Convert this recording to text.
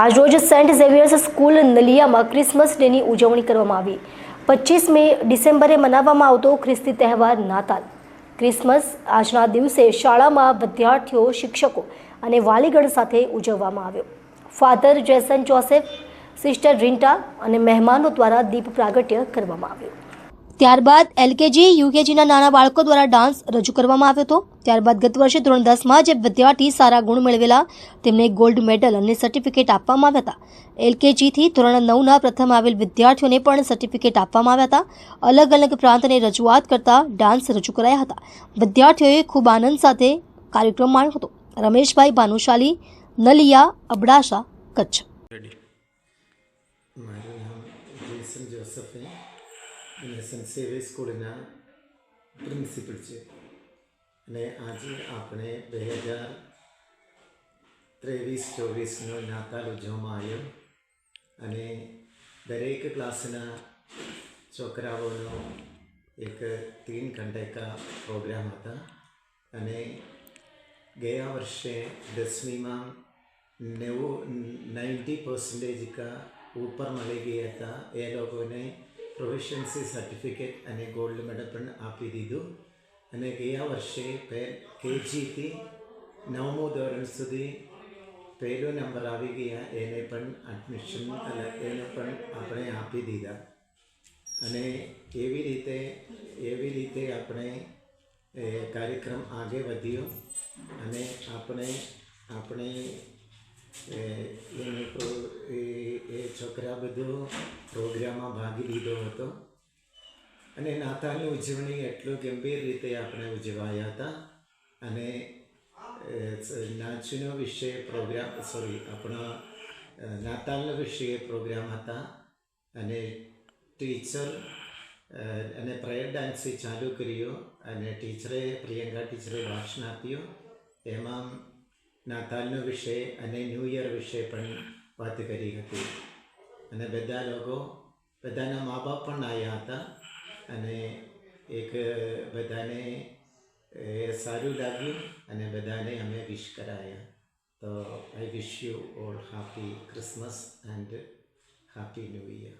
આજરોજ saint Xavier's school નલિયામાં Christmas ડેની ઉજવણી કરવામાં આવી. પચીસ મે ડિસેમ્બરે મનાવવામાં આવતો ખ્રિસ્તી તહેવાર નાતાલ. ક્રિસમસ આજના દિવસે શાળામાં વિદ્યાર્થીઓ, શિક્ષકો અને વાલીગણ સાથે ઉજવવામાં આવ્યો. Father Jason Joseph, sister Rinta અને મહેમાનો દ્વારા દીપ પ્રાગટ્ય કરવામાં આવ્યું. ત્યારબાદ એલકેજી, યુકેજીના નાના બાળકો દ્વારા ડાન્સ રજૂ કરવામાં આવ્યો હતો. ત્યારબાદ ગત વર્ષે ધોરણ દસમાં જે વિદ્યાર્થી સારા ગુણ મેળવેલા તેમને ગોલ્ડ મેડલ અને સર્ટિફિકેટ આપવામાં આવ્યા હતા. એલકેજીથી ધોરણ નવના પ્રથમ આવેલ વિદ્યાર્થીઓને પણ સર્ટિફિકેટ આપવામાં આવ્યા હતા. અલગ અલગ પ્રાંતને રજૂઆત કરતા ડાન્સ રજૂ કરાયા હતા. વિદ્યાર્થીઓએ ખૂબ આનંદ સાથે કાર્યક્રમ માણ્યો હતો. રમેશભાઈ ભાનુશાલી, નલિયા, અબડાસા, કચ્છ. મારું નામ જોસફ અને સેન્ટ સ્કૂલના પ્રિન્સિપલ છે. અને આજે આપણે બે હજાર ત્રેવીસ ચોવીસનો નાતાલ ઉજવવામાં આવ્યો. અને દરેક ક્લાસના છોકરાઓનો એક તીન ઘંटे પ્રોગ્રામ હતા. અને ગયા વર્ષે દસમીમાં નેવું, નાઇન્ટી પર્સન્ટેજ કા ઉપર મળી ગયા હતા. એ લોકોને પ્રોફિશન્સી સર્ટિફિકેટ અને ગોલ્ડ મેડલ પણ આપી દીધું. અને ગયા વર્ષે કેજીથી નવમું ધોરણ સુધી પહેલો નંબર આવી ગયા. એને પણ એડમિશન એને પણ આપણે આપી દીધા. અને એવી રીતે એવી રીતે આપણે એ કાર્યક્રમ આગળ વધ્યો. અને આપણે આપણે એને છોકરા બધો પ્રોગ્રામમાં ભાગ લીધો હતો. અને નાતાલની ઉજવણી એટલું ગંભીર રીતે આપણે ઉજવાયા હતા. અને નાચનો વિષય પ્રોગ્રામ, સોરી, આપણા નાતાલના વિષય પ્રોગ્રામ હતા. અને ટીચર અને પ્રેયર ડાન્સથી ચાલુ કર્યો. અને ટીચરે, પ્રિયંકા ટીચરે ભાષણ આપ્યું. એમાં નાતાલનો વિષય અને ન્યૂ યર વિશે પણ વાત કરી હતી. અને બધા લોકો બધાના મા બાપ પણ આવ્યા હતા અને એક બધાને સારું લાગ્યું અને બધાને અમે વિશ કરાયા. તો I wish you all happy Christmas and happy new year